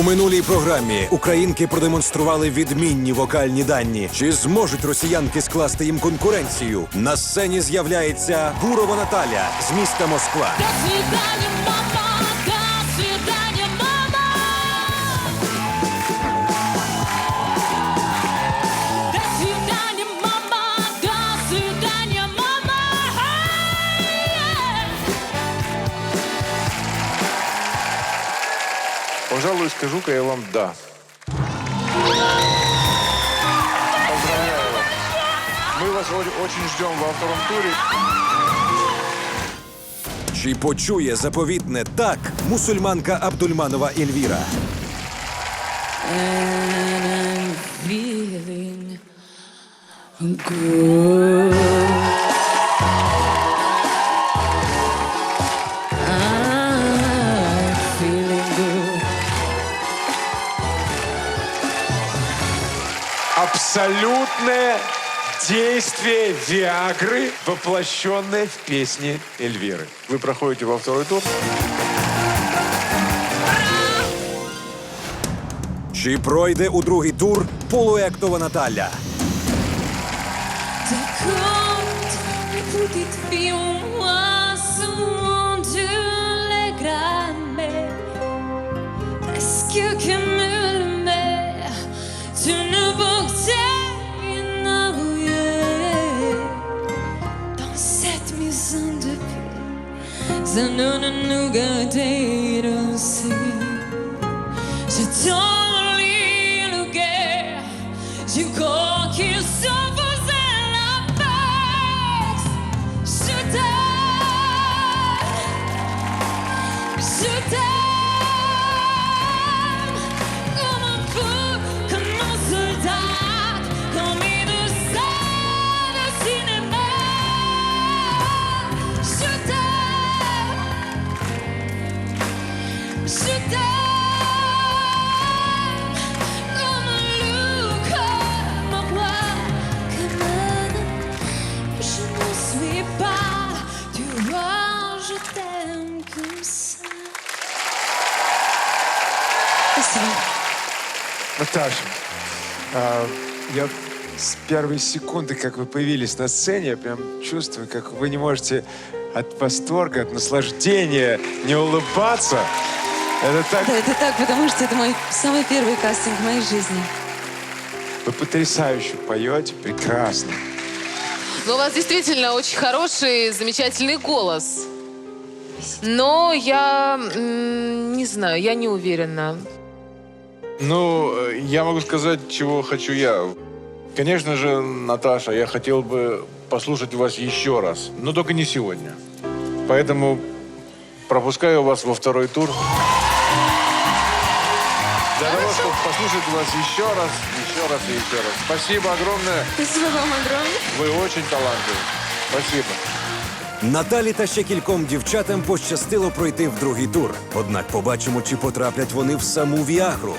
У минулій програмі українки продемонстрували відмінні вокальні дані. Чи зможуть росіянки скласти їм конкуренцію? На сцені з'являється Гурова Наталя з міста Москва. Пожалуй, скажу-ка я вам «да». Поздравляю вас. Мы вас о- очень ждем во втором туре. Чи почує заповітне так мусульманка Абдульманова Ельвіра? And I'm feeling good. Абсолютное действие Виагры, воплощенное в песне Эльвиры. Вы проходите во второй тур. Чи пройде у другий тур полуектова Наталя? Compte une 너는 누가 되었으 저 멀리 누게 지고 기소 Shoot down! Shoot down! Наташа, а, я с первой секунды, как вы появились на сцене, я прям чувствую, как вы не можете от восторга, от наслаждения не улыбаться. Это так... Да, это так, потому что это мой самый первый кастинг в моей жизни. Вы потрясающе поете, прекрасно. Ну, у вас действительно очень хороший, замечательный голос. Но я м, не знаю, я не уверена. Ну, э, я могу сказать, чего хочу я. Конечно же, Наташа, я хотел бы послушать вас еще раз, но только не сегодня. Поэтому пропускаю вас во второй тур. Для того, чтобы послушать вас еще раз, еще раз и еще раз. Спасибо огромное. Спасибо вам огромное. Вы очень талантливы. Спасибо. Наталі та ще кільком дівчатам пощастило пройти в другий тур. Однак побачимо, чи потраплять вони в саму Віагру.